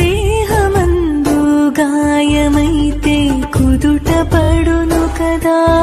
దేహమందు గాయమైతే కుదుట పడును కదా.